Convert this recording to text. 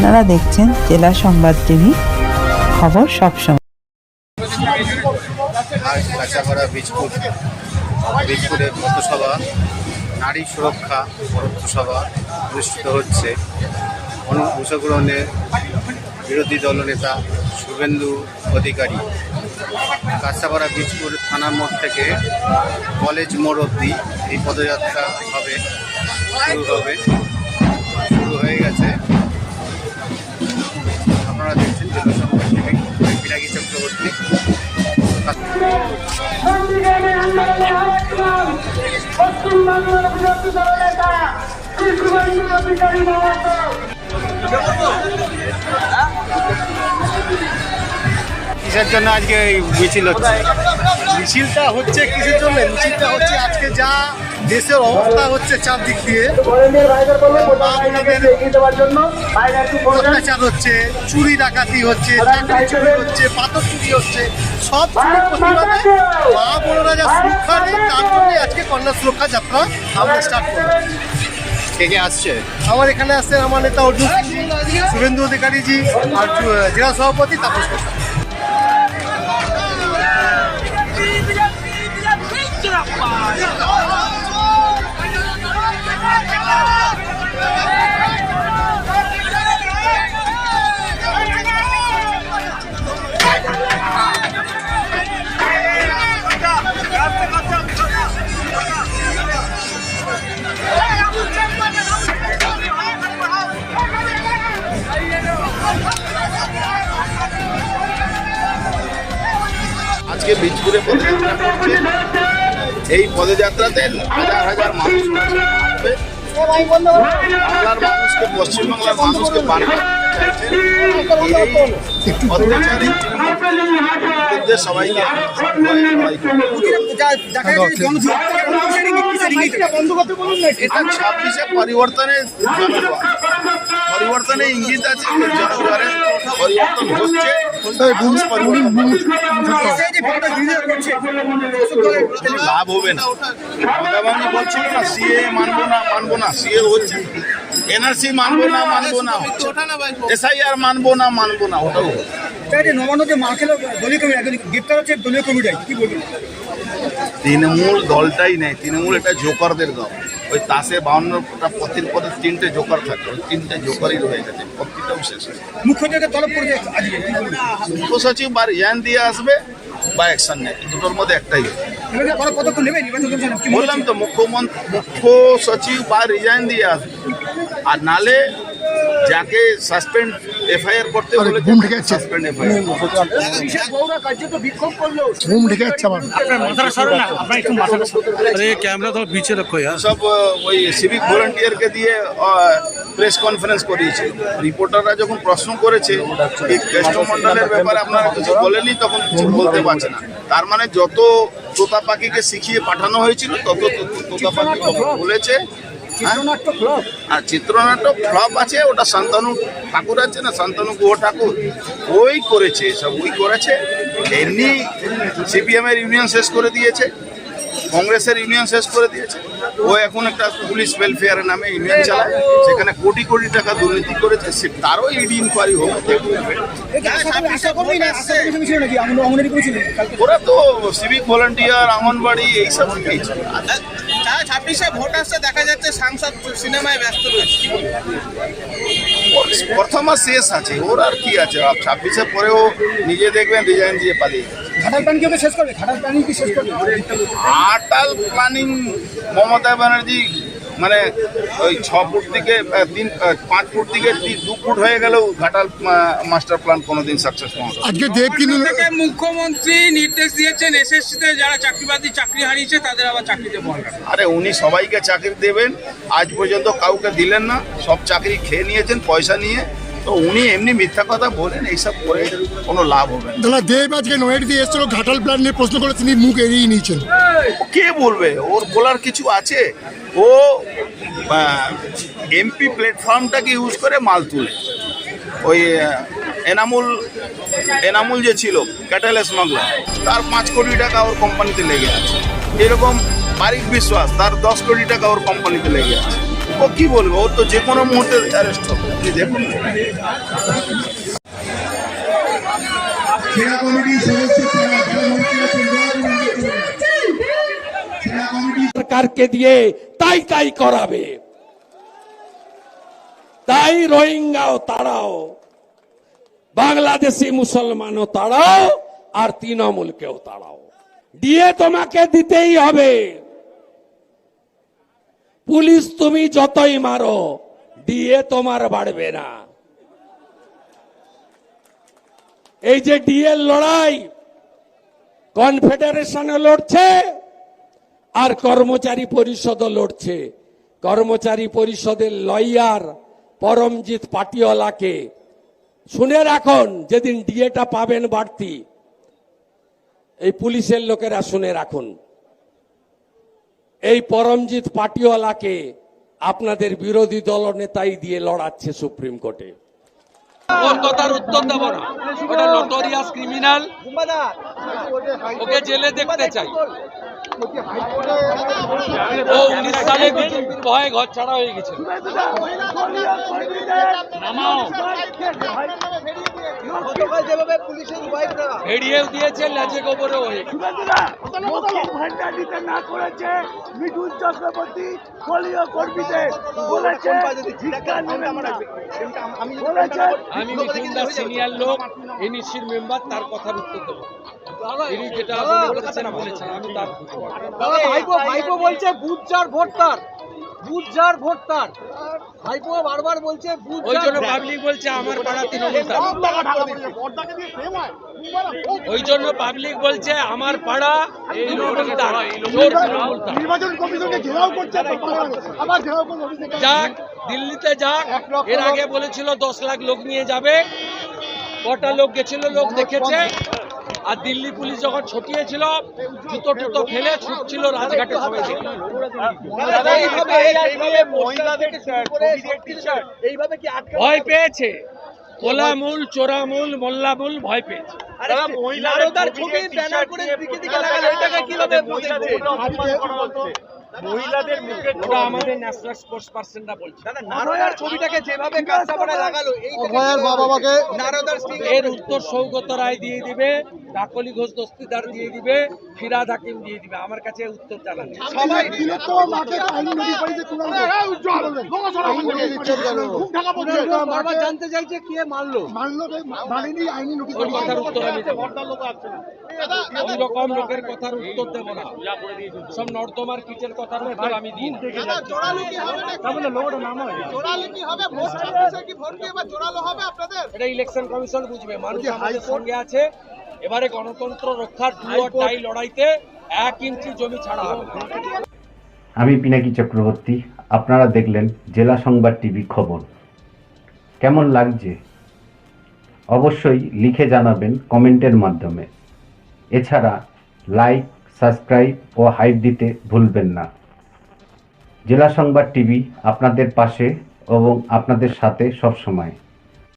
আপনারা দেখছেন জেলা সংবাদ টিভি খবর সবসময় কাঁচাপাড়া নারী সুরক্ষা পথসভা অনুষ্ঠিত হচ্ছে। অনু- অংশগ্রহণে বিরোধী দলনেতা শুভেন্দু অধিকারী। কাঁচাপাড়া বীজপুর থানা মোড় থেকে কলেজ মোড় অবধি এই পদযাত্রা হবে, শুরু হবে। শুরু হয়ে গেছে। আপনারা দেখছেন টিভি পিনাকি চক্রবর্তী। কিসের জন্য আজকে মিছিল হচ্ছে? মিছিলটা হচ্ছে কিসের জন্য? মিছিলটা হচ্ছে আজকে যা দেশের অবস্থা হচ্ছে চারদিক দিয়ে। অত্যাচার হচ্ছে চুরি ডাকাতি হচ্ছে চাকরি চুরি হচ্ছে পাথর চুরি হচ্ছে সব চুরির প্রতিবাদে মা বোনেরা যা সুরক্ষা নেই তার জন্যই আজকে কন্যা সুরক্ষা যাত্রা আমরা স্টার্ট করব। কে কে আসছে? আমার এখানে আসছে আমার নেতা অর্জুন সিংজি শুভেন্দু অধিকারীজি আর জেলা সভাপতি তাপস আজকে বীজপুরে পদযাত্রা করছে। এই পদযাত্রাতে হাজার হাজার মানুষ বাংলার মানুষকে পশ্চিমবাংলার মানুষকে সবাইকে এটা ছাব্বিশে পরিবর্তনের পরিবর্তনের ইঙ্গিত আছে জনগণের পরিবর্তন হচ্ছে। লাভ হবে না। মমতা বলছিল না সিএ মানবো না মানবো না। সিএ হচ্ছে এনআরসি মানবো না মানবো না এসআইআর মানবো না মানবো না ওটাও হচ্ছে। নবান্ন যে মা খেলো দলীয় কমিটি গ্রেপ্তার হচ্ছে দলীয় কমিটি কি বলবেন? তৃণমূল দলটাই নেই তৃণমূল এটা জোকারদের দল। ওই তাসে বাউন্নটা পথের পথে তিনটে জোকার থাকে ওই তিনটে জোকারই রয়ে গেছে প্রতিটাও শেষ। মুখ্য তলব মুখ্য সচিব বা রিজাইন দিয়ে আসবে বা অ্যাকশন নেয় দুটোর মধ্যে একটাই। বললাম তো মুখ্যমন্ত্রী মুখ্য সচিব বা রিজাইন দিয়ে আসবে। আর নালে যাকে সাসপেন্ড এফআইআর করতে বলে ঘুম ক্যামেরা তো পিছে রাখো সব ওই সিভিক ভলান্টিয়ারকে দিয়ে প্রেস কনফারেন্স করিয়েছে। রিপোর্টাররা যখন প্রশ্ন করেছে এই ব্যাপারে আপনারা কিছু বলেনি তখন কিছু বলতে পারছে না। তার মানে যত তোতা পাখিকে শিখিয়ে পাঠানো হয়েছিল তত তোতা পাখি বলেছে। হ্যাঁ? আর চিত্রনাটক ফ্লপ আছে ওটা শান্তনু ঠাকুর আছে না শান্তনু গুহ ঠাকুর। ওই করেছে সব ওই করেছে। এমনি সিপিএম এর ইউনিয়ন শেষ করে দিয়েছে কংগ্রেসের ইউনিয়ন শেষ করে দিয়েছে। ও এখন একটা পুলিশ ওয়েলফেয়ারের নামে ইউনিয়ন চালায় সেখানে কোটি কোটি টাকা দুর্নীতি করেছে। সে তারও ইডি ইনকোয়ারি কালকে ওরা তো সিভিক ভলান্টিয়ার আঙ্গনবাড়ি এইসব ছাব্বিশে ভোট আসছে দেখা যাচ্ছে সাংসদ সিনেমায় ব্যস্ত রয়েছে। কি প্রথম শেষ আছে ওর আর কি আছে? ছাব্বিশের পরেও নিজে দেখবেন ডিজাইন দিয়ে পালিয়ে। ঘাটাল প্ল্যান শেষ করবে? ঘাটাল প্ল্যানিং কি শেষ করবে? প্ল্যানিং মমতা ব্যানার্জি মানে ওই ছ ফুট থেকে তিন পাঁচ ফুট থেকে দু ফুট হয়ে গেলেও ঘাটাল মাস্টার প্ল্যান কোনোদিন সাকসেস হবে। আজকে দেব কিন্তু মুখ্যমন্ত্রী নির্দেশ দিয়েছেন এসএসসিতে যারা চাকরিবাদী চাকরি হারিয়েছে তাদের আবার চাকরিতে বহাল আরে উনি সবাইকে চাকরি দেবেন আজ পর্যন্ত কাউকে দিলেন না সব চাকরি খেয়ে নিয়েছেন পয়সা নিয়ে। তো উনি এমনি মিথ্যা কথা বলেন এইসব করে কোনো লাভ হবে না। দাদা দেব আজকে নয়েড দিয়ে এসেছিল ঘাটাল প্ল্যান নিয়ে প্রশ্ন করে তিনি মুখ এড়িয়ে নিয়েছেন। ও কে বলবে? ওর বলার কিছু আছে? ও এমপি প্ল্যাটফর্মটাকে ইউজ করে মাল তুলে। ওই এনামুল এনামুল যে ছিল ক্যাটেল স্মাগলার তার পাঁচ কোটি টাকা ওর কোম্পানিতে লেগে আছে। এরকম বারিক বিশ্বাস তার দশ কোটি টাকা ওর কোম্পানিতে লেগে আছে। ও কি বলব? ওর তো যে কোনো মুহূর্তে অ্যারেস্ট হবে। আপনি দেখুন। কমিটির সদস্য সরকারকে দিয়ে তাই তাই করাবে। তাই রোহিঙ্গাও তাড়াও, বাংলাদেশি মুসলমানও তাড়াও, আর তৃণমূলকেও তাড়াও। দিয়ে তোমাকে দিতেই হবে। পুলিশ তুমি যতই মারো, দিয়ে তোমার বাড়বে না। এই যে ডিএর লড়াই, কনফেডারেশনে লড়ছে আর কর্মচারী পরিষদও লড়ছে। কর্মচারী পরিষদের লয়ার পরমজিৎ পাটিওয়ালাকে শুনে রাখুন, যেদিন ডিএটা পাবেন বাড়তি, এই পুলিশের লোকেরা শুনে রাখুন। এই পরমজিৎ পাটিওয়ালাকে আপনাদের বিরোধী দল নেতাই দিয়ে লড়াচ্ছে সুপ্রিম কোর্টে। ওর কথার উত্তর দেব না। ওটা নটোরিয়াস ক্রিমিনাল ওকে জেলে দেখতে চাই। ও উনিশ সালে বিজেপির ভয়ে ঘর ছাড়া হয়ে গেছে? নামাও। দিয়েছে লেজে গোবরে হয়ে গেছে। আমি মিঠুন দাস সিনিয়র লোক এনইসির মেম্বার তার কথার উত্তর দেবো। তিনি যেটা বলেছেন আমি তার ভাইপো ভাইপো বলছে বুথ যার ভোট তার বুথ যার ভোট তার ভাইপো বারবার বলছে বুথ ওই জন্য পাবলিক বলছে আমার পাড়া তৃণমূল ওই জন্য পাবলিক বলছে আমার পাড়া তৃণমূল তার। জোর তৃণমূল তার। নির্বাচন কমিশনকে ঘেরাও করছে আবার ঘেরাও যাক দিল্লিতে যাক। এর আগে বলেছিল দশ লাখ লোক নিয়ে যাবে। কটা লোক গেছিল লোক দেখেছে। আর দিল্লি পুলিশ যখন ছটিয়েছিল জুতো টুতো ফেলে ছুটছিল রাজঘাটে সবাই ভয় পেয়েছে। কোলামূল চোরামূল মোল্লামূল ভয় পেয়েছে। নারদার ছবি ব্যানার করে দিকে দিকে লাগালো এটাকে কীভাবে ওটা আমাদের ন্যাশনাল স্পোর্টস পার্সনরা বলছে। নারদার ছবিটাকে যেভাবে কাস্টামারে লাগালো এই অভয়ার বাবা মাকে নারদার এর উত্তর সৌগত রায় দিয়ে দিবে কাকলি ঘোষ দস্তিদার দিয়ে দিবে ফিরাদ হাকিম দিয়ে দিবে। আমার কাছে উত্তর জানা নেই। সবাই তো মাকে আইনি নোটিশ পাইছে টাকা পড়ছে বারবার জানতে চাইছে কে মারলো। মানলো মানেনি আইনি নোটিশ কথার উত্তর আমি দেবো ওই রকম লোকের কথার উত্তর দেব না। সব নর্দমার কিচের কথার উত্তর আমি দিই না। এটা ইলেকশন কমিশন বুঝবে। মানুষ আমাদের সঙ্গে আছে। এবারে গণতন্ত্র রক্ষার টাই লড়াইতে এক ইঞ্চি জমি ছাড়া হবে আমি পিনাকি চক্রবর্তী আপনারা দেখলেন জেলা সংবাদ টিভি খবর। কেমন লাগছে? অবশ্যই লিখে জানাবেন কমেন্টের মাধ্যমে। এছাড়া লাইক সাবস্ক্রাইব ও হাইপ দিতে ভুলবেন না। জেলা সংবাদ টিভি আপনাদের পাশে এবং আপনাদের সাথে সবসময়।